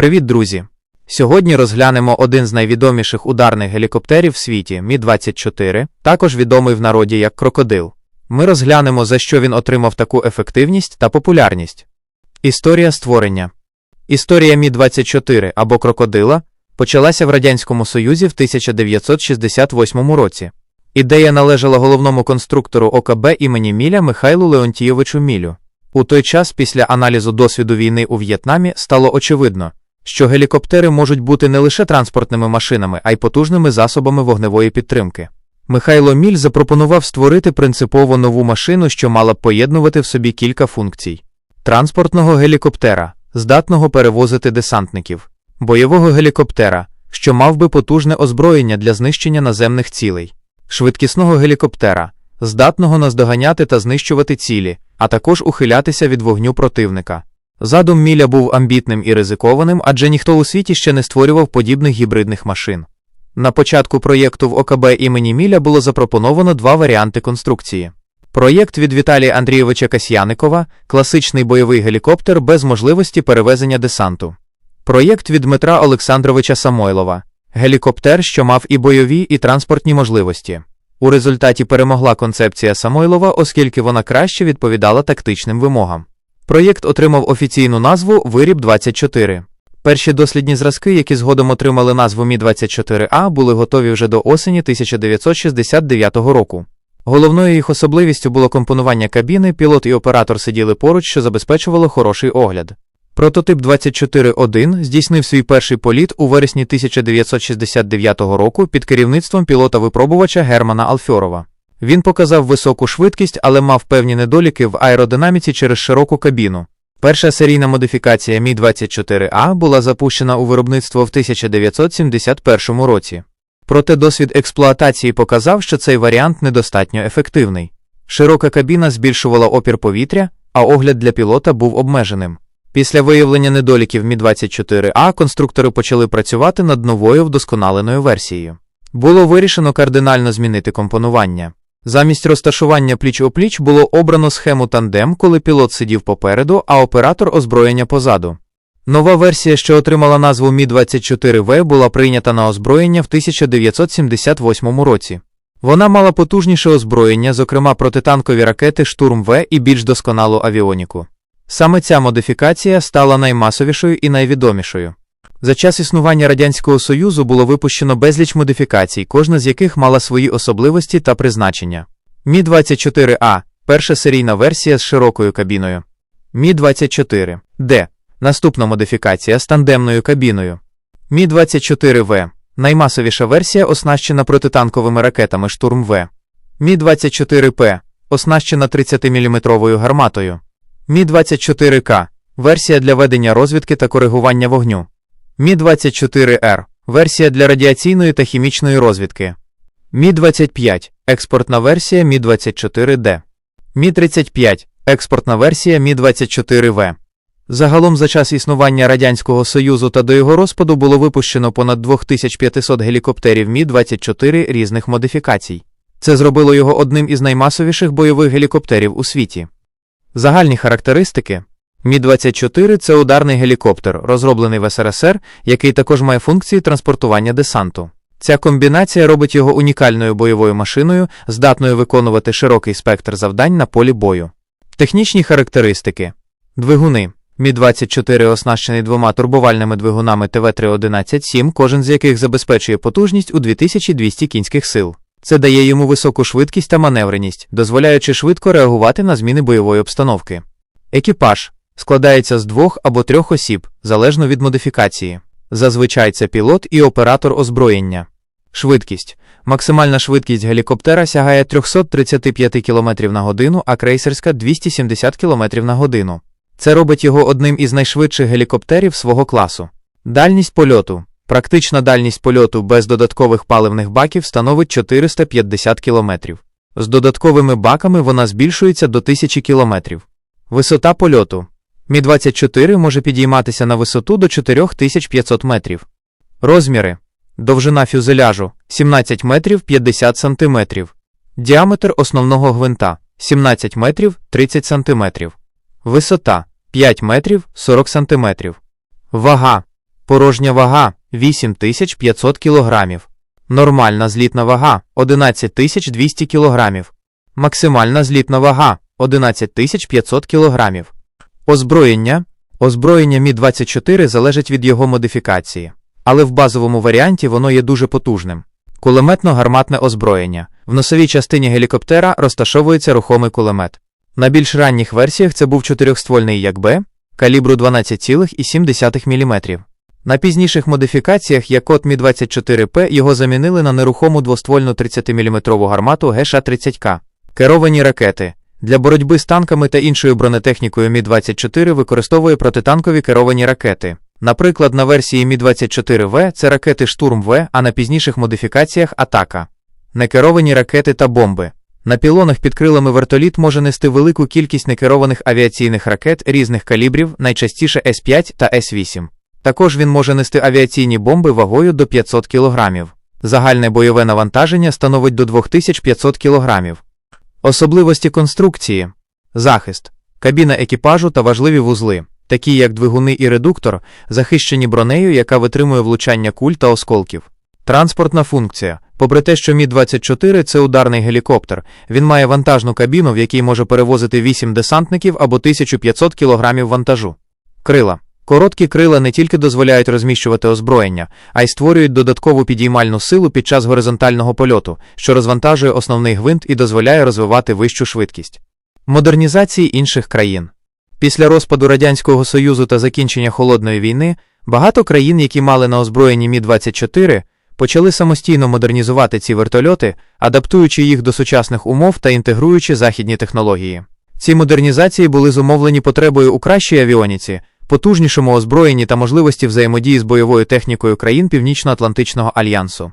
Привіт, друзі! Сьогодні розглянемо один з найвідоміших ударних гелікоптерів в світі Мі-24, також відомий в народі як крокодил. Ми розглянемо, за що він отримав таку ефективність та популярність. Історія створення Історія Мі-24 або крокодила почалася в Радянському Союзі в 1968 році. Ідея належала головному конструктору ОКБ імені Міля Михайлу Леонтійовичу Мілю. У той час, після аналізу досвіду війни у В'єтнамі, стало очевидно, що гелікоптери можуть бути не лише транспортними машинами, а й потужними засобами вогневої підтримки. Михайло Міль запропонував створити принципово нову машину, що мала б поєднувати в собі кілька функцій: транспортного гелікоптера, здатного перевозити десантників, бойового гелікоптера, що мав би потужне озброєння для знищення наземних цілей, швидкісного гелікоптера, здатного наздоганяти та знищувати цілі, а також ухилятися від вогню противника. Задум Міля був амбітним і ризикованим, адже ніхто у світі ще не створював подібних гібридних машин. На початку проєкту в ОКБ імені Міля було запропоновано два варіанти конструкції. Проєкт від Віталія Андрійовича Касьяникова класичний бойовий гелікоптер без можливості перевезення десанту. Проєкт від Дмитра Олександровича Самойлова гелікоптер, що мав і бойові, і транспортні можливості. У результаті перемогла концепція Самойлова, оскільки вона краще відповідала тактичним вимогам. Проєкт отримав офіційну назву Виріб 24. Перші дослідні зразки, які згодом отримали назву Мі-24А, були готові вже до осені 1969 року. Головною їх особливістю було компонування кабіни, пілот і оператор сиділи поруч, що забезпечувало хороший огляд. Прототип 24.1 здійснив свій перший політ у вересні 1969 року під керівництвом пілота-випробувача Германа Алфьорова. Він показав високу швидкість, але мав певні недоліки в аеродинаміці через широку кабіну. Перша серійна модифікація Мі-24А була запущена у виробництво в 1971 році. Проте досвід експлуатації показав, що цей варіант недостатньо ефективний. Широка кабіна збільшувала опір повітря, а огляд для пілота був обмеженим. Після виявлення недоліків Мі-24А конструктори почали працювати над новою вдосконаленою версією. Було вирішено кардинально змінити компонування. Замість розташування пліч-опліч було обрано схему тандем, коли пілот сидів попереду, а оператор озброєння позаду. Нова версія, що отримала назву Мі-24В, була прийнята на озброєння в 1978 році. Вона мала потужніше озброєння, зокрема протитанкові ракети Штурм В і більш досконалу авіоніку. Саме ця модифікація стала наймасовішою і найвідомішою. За час існування Радянського Союзу було випущено безліч модифікацій, кожна з яких мала свої особливості та призначення. Мі-24А перша серійна версія з широкою кабіною. Мі-24 Д. Наступна модифікація з тандемною кабіною. Мі-24В наймасовіша версія оснащена протитанковими ракетами Штурм В. Мі-24П оснащена 30-мм гарматою. Мі-24К версія для ведення розвідки та коригування вогню. Мі-24Р версія для радіаційної та хімічної розвідки. Мі-25 експортна версія Мі-24Д. Мі-35 експортна версія Мі-24В. Загалом за час існування Радянського Союзу та до його розпаду було випущено понад 2500 гелікоптерів Мі-24 різних модифікацій. Це зробило його одним із наймасовіших бойових гелікоптерів у світі. Загальні характеристики Мі-24 це ударний гелікоптер, розроблений в СРСР, який також має функції транспортування десанту. Ця комбінація робить його унікальною бойовою машиною, здатною виконувати широкий спектр завдань на полі бою. Технічні характеристики двигуни. Мі-24 оснащений двома турбовальними двигунами ТВ-311-7, кожен з яких забезпечує потужність у 2200 кінських сил. Це дає йому високу швидкість та маневреність, дозволяючи швидко реагувати на зміни бойової обстановки. Екіпаж складається з двох або трьох осіб, залежно від модифікації. Зазвичай це пілот і оператор озброєння. Швидкість. Максимальна швидкість гелікоптера сягає 335 км на годину, а крейсерська 270 км на годину. Це робить його одним із найшвидших гелікоптерів свого класу. Дальність польоту. Практична дальність польоту без додаткових паливних баків становить 450 км. З додатковими баками вона збільшується до 1000 км. Висота польоту. Мі-24 може підійматися на висоту до 4500 метрів. Розміри. Довжина фюзеляжу 17 метрів 50 сантиметрів. Діаметр основного гвинта 17 метрів 30 сантиметрів. Висота 5 метрів 40 сантиметрів. Вага Порожня вага 8500 кг. Нормальна злітна вага 11200 кг. Максимальна злітна вага 11500 кг. Озброєння. Озброєння Мі-24 залежить від його модифікації, але в базовому варіанті воно є дуже потужним. Кулеметно-гарматне озброєння. В носовій частині гелікоптера розташовується рухомий кулемет. На більш ранніх версіях це був чотирьохствольний Як-Б калібру 12,7 мм. На пізніших модифікаціях, як код Мі-24П, його замінили на нерухому двоствольну 30-мм гармату ГШ-30К. Керовані ракети. Для боротьби з танками та іншою бронетехнікою Мі-24 використовує протитанкові керовані ракети. Наприклад, на версії Мі-24В це ракети Штурм В, а на пізніших модифікаціях Атака. Некеровані ракети та бомби. На пілонах під крилами вертоліт може нести велику кількість некерованих авіаційних ракет різних калібрів, найчастіше С-5 та С-8. Також він може нести авіаційні бомби вагою до 500 кг. Загальне бойове навантаження становить до 2500 кг. Особливості конструкції, захист, кабіна екіпажу та важливі вузли, такі як двигуни і редуктор, захищені бронею, яка витримує влучання куль та осколків. Транспортна функція. Попри те, що Мі-24 це ударний гелікоптер, він має вантажну кабіну, в якій може перевозити 8 десантників або 1500 кг вантажу. Крила. Короткі крила не тільки дозволяють розміщувати озброєння, а й створюють додаткову підіймальну силу під час горизонтального польоту, що розвантажує основний гвинт і дозволяє розвивати вищу швидкість. Модернізації інших країн. Після розпаду Радянського Союзу та закінчення холодної війни багато країн, які мали на озброєнні Мі-24, почали самостійно модернізувати ці вертольоти, адаптуючи їх до сучасних умов та інтегруючи західні технології. Ці модернізації були зумовлені потребою у кращій авіоніці, потужнішому озброєнні та можливості взаємодії з бойовою технікою країн Північно-Атлантичного альянсу.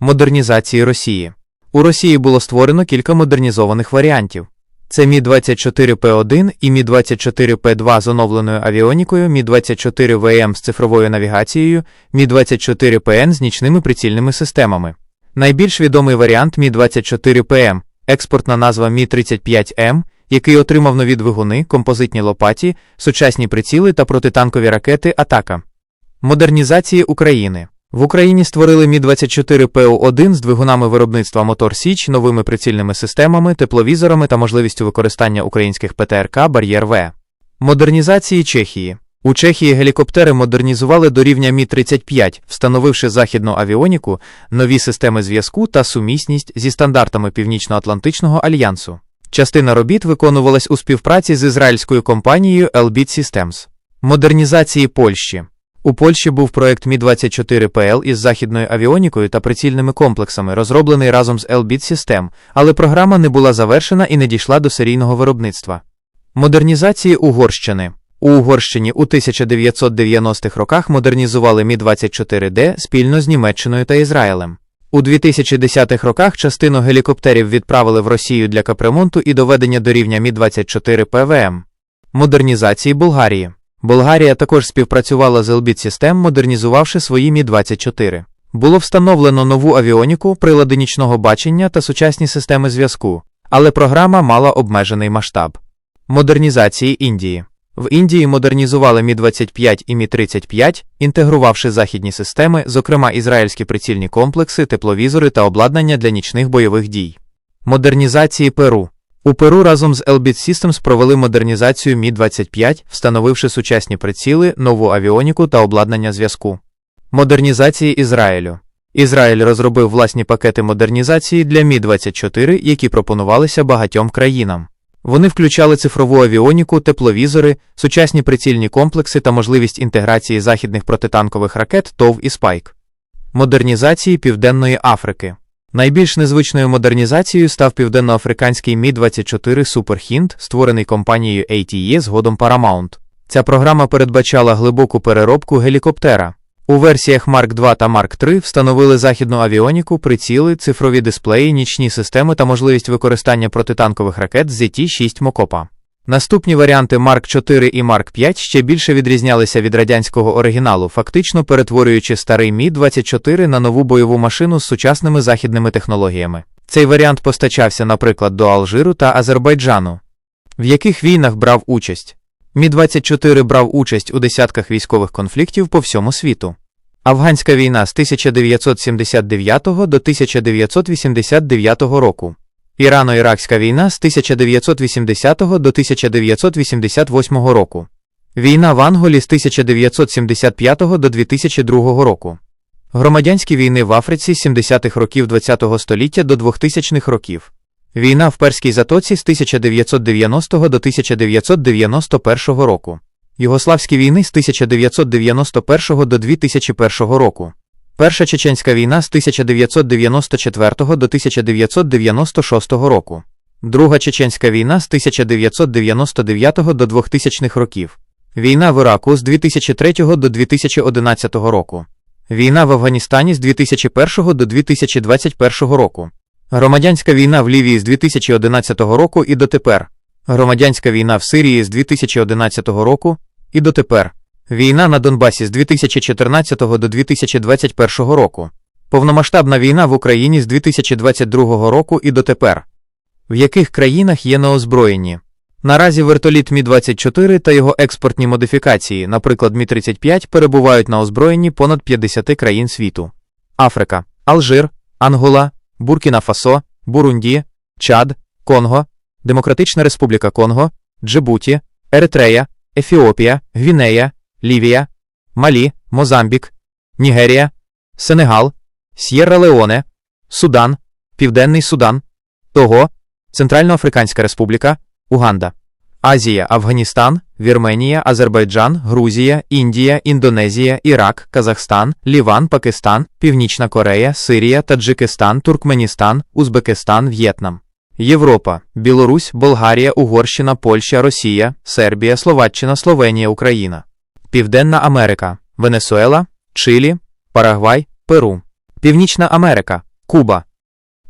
Модернізації Росії. У Росії було створено кілька модернізованих варіантів. Це Мі-24П1 і Мі-24П2 з оновленою авіонікою, Мі-24ВМ з цифровою навігацією, Мі-24ПН з нічними прицільними системами. Найбільш відомий варіант Мі-24ПМ, експортна назва Мі-35М, який отримав нові двигуни, композитні лопаті, сучасні приціли та протитанкові ракети Атака. Модернізації України. В Україні створили Мі-24ПО1 з двигунами виробництва Мотор Січ, новими прицільними системами, тепловізорами та можливістю використання українських ПТРК Бар'єр В. Модернізації Чехії. У Чехії гелікоптери модернізували до рівня Мі-35, встановивши західну авіоніку, нові системи зв'язку та сумісність зі стандартами Північно-Атлантичного альянсу. Частина робіт виконувалась у співпраці з ізраїльською компанією Elbit Systems. Модернізації Польщі. У Польщі бубув проект Мі-24ПЛ із західною авіонікою та прицільними комплексами, розроблений разом з Elbit System, але програма не була завершена і не дійшла до серійного виробництва. Модернізації Угорщини. У Угорщині у 1990-х роках модернізували Мі-24Д спільно з Німеччиною та Ізраїлем. У 2010-х роках частину гелікоптерів відправили в Росію для капремонту і доведення до рівня Мі-24 ПВМ. Модернізації Болгарії. Болгарія також співпрацювала з Elbit System, модернізувавши свої Мі-24. Було встановлено нову авіоніку, прилади нічного бачення та сучасні системи зв'язку, але програма мала обмежений масштаб. Модернізації Індії. В Індії модернізували Мі-25 і Мі-35, інтегрувавши західні системи, зокрема ізраїльські прицільні комплекси, тепловізори та обладнання для нічних бойових дій. Модернізації Перу. У Перу разом з Elbit Systems провели модернізацію Мі-25, встановивши сучасні приціли, нову авіоніку та обладнання зв'язку. Модернізації Ізраїлю. Ізраїль розробив власні пакети модернізації для Мі-24, які пропонувалися багатьом країнам. Вони включали цифрову авіоніку, тепловізори, сучасні прицільні комплекси та можливість інтеграції західних протитанкових ракет ТОВ і Спайк. Модернізації Південної Африки. Найбільш незвичною модернізацією став південноафриканський Мі-24 Суперхінд, створений компанією ATE згодом Paramount. Ця програма передбачала глибоку переробку гелікоптера. У версіях Mark II та Mark III встановили західну авіоніку, приціли, цифрові дисплеї, нічні системи та можливість використання протитанкових ракет з ZT-6 Мокопа. Наступні варіанти Mark 4 і Mark 5 ще більше відрізнялися від радянського оригіналу, фактично перетворюючи старий Мі-24 на нову бойову машину з сучасними західними технологіями. Цей варіант постачався, наприклад, до Алжиру та Азербайджану. В яких війнах брав участь? Мі-24 брав участь у десятках військових конфліктів по всьому світу. Афганська війна з 1979 до 1989 року. Ірано-Іракська війна з 1980 до 1988 року. Війна в Анголі з 1975 до 2002 року. Громадянські війни в Африці з 70-х років ХХ століття до 2000-х років. Війна в Перській затоці з 1990 до 1991 року. Югославські війни з 1991 до 2001 року. Перша чеченська війна з 1994 до 1996 року. Друга чеченська війна з 1999 до 2000 років. Війна в Іраку з 2003 до 2011 року. Війна в Афганістані з 2001 до 2021 року. Громадянська війна в Лівії з 2011 року і дотепер. Громадянська війна в Сирії з 2011 року і дотепер. Війна на Донбасі з 2014 до 2021 року. Повномасштабна війна в Україні з 2022 року і дотепер. В яких країнах є неозброєні? Наразі вертоліт Мі-24 та його експортні модифікації, наприклад, Мі-35, перебувають на озброєнні понад 50 країн світу: Африка, Алжир, Ангола, Буркіна Фасо, Бурунді, Чад, Конго, Демократична Республіка Конго, Джибуті, Еритрея, Ефіопія, Гвінея, Лівія, Малі, Мозамбік, Нігерія, Сенегал, С'єрра Леоне, Судан, Південний Судан, Того, Центральноафриканська Республіка, Уганда, Азія, Афганістан, Вірменія, Азербайджан, Грузія, Індія, Індонезія, Ірак, Казахстан, Ліван, Пакистан, Північна Корея, Сирія, Таджикистан, Туркменістан, Узбекистан, В'єтнам. Європа, Білорусь, Болгарія, Угорщина, Польща, Росія, Сербія, Словаччина, Словенія, Україна. Південна Америка, Венесуела, Чилі, Парагвай, Перу. Північна Америка, Куба.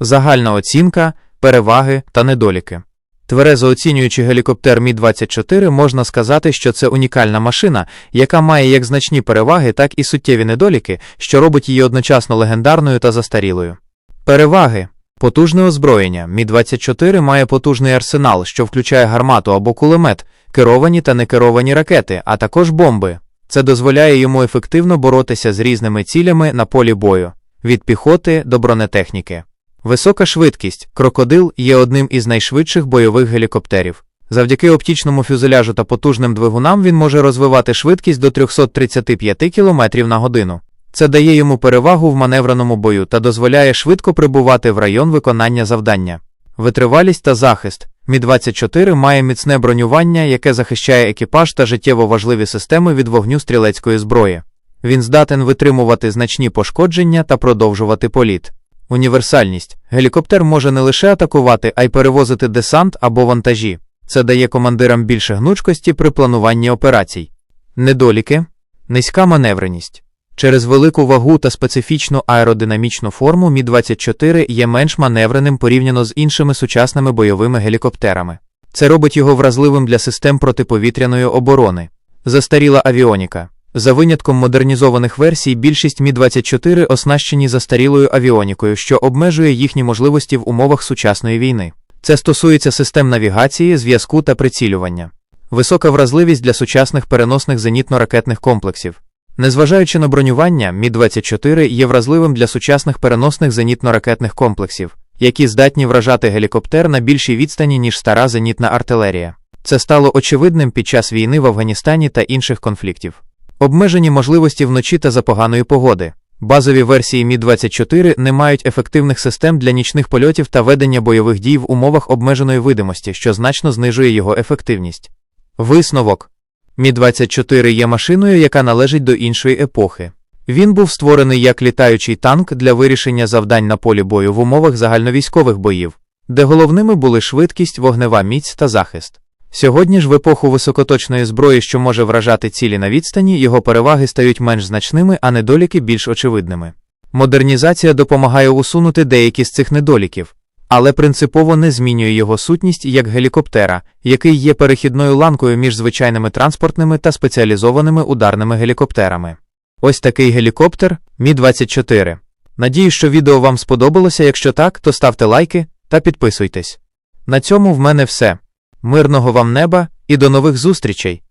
Загальна оцінка, переваги та недоліки. Тверезо оцінюючи гелікоптер Мі-24, можна сказати, що це унікальна машина, яка має як значні переваги, так і суттєві недоліки, що робить її одночасно легендарною та застарілою. Переваги Потужне озброєння. Мі-24 має потужний арсенал, що включає гармату або кулемет, керовані та некеровані ракети, а також бомби. Це дозволяє йому ефективно боротися з різними цілями на полі бою від піхоти до бронетехніки. Висока швидкість. Крокодил є одним із найшвидших бойових гелікоптерів. Завдяки оптічному фюзеляжу та потужним двигунам він може розвивати швидкість до 335 км на годину. Це дає йому перевагу в маневреному бою та дозволяє швидко прибувати в район виконання завдання. Витривалість та захист. Мі-24 має міцне бронювання, яке захищає екіпаж та життєво важливі системи від вогню стрілецької зброї. Він здатен витримувати значні пошкодження та продовжувати політ. Універсальність. Гелікоптер може не лише атакувати, а й перевозити десант або вантажі. Це дає командирам більше гнучкості при плануванні операцій. Недоліки. Низька маневреність. Через велику вагу та специфічну аеродинамічну форму Мі-24 є менш маневреним порівняно з іншими сучасними бойовими гелікоптерами. Це робить його вразливим для систем протиповітряної оборони. Застаріла авіоніка. За винятком модернізованих версій, більшість Мі-24 оснащені застарілою авіонікою, що обмежує їхні можливості в умовах сучасної війни. Це стосується систем навігації, зв'язку та прицілювання. Висока вразливість для сучасних переносних зенітно-ракетних комплексів. Незважаючи на бронювання, Мі-24 є вразливим для сучасних переносних зенітно-ракетних комплексів, які здатні вражати гелікоптер на більшій відстані, ніж стара зенітна артилерія. Це стало очевидним під час війни в Афганістані та інших конфліктів. Обмежені можливості вночі та за поганої погоди. Базові версії Мі-24 не мають ефективних систем для нічних польотів та ведення бойових дій в умовах обмеженої видимості, що значно знижує його ефективність. Висновок Мі-24 є машиною, яка належить до іншої епохи. Він був створений як літаючий танк для вирішення завдань на полі бою в умовах загальновійськових боїв, де головними були швидкість, вогнева міць та захист. Сьогодні ж в епоху високоточної зброї, що може вражати цілі на відстані, його переваги стають менш значними, а недоліки більш очевидними. Модернізація допомагає усунути деякі з цих недоліків, але принципово не змінює його сутність як гелікоптера, який є перехідною ланкою між звичайними транспортними та спеціалізованими ударними гелікоптерами. Ось такий гелікоптер Мі-24. Надію, що відео вам сподобалося. Якщо так, то ставте лайки та підписуйтесь. На цьому в мене все. Мирного вам неба і до нових зустрічей!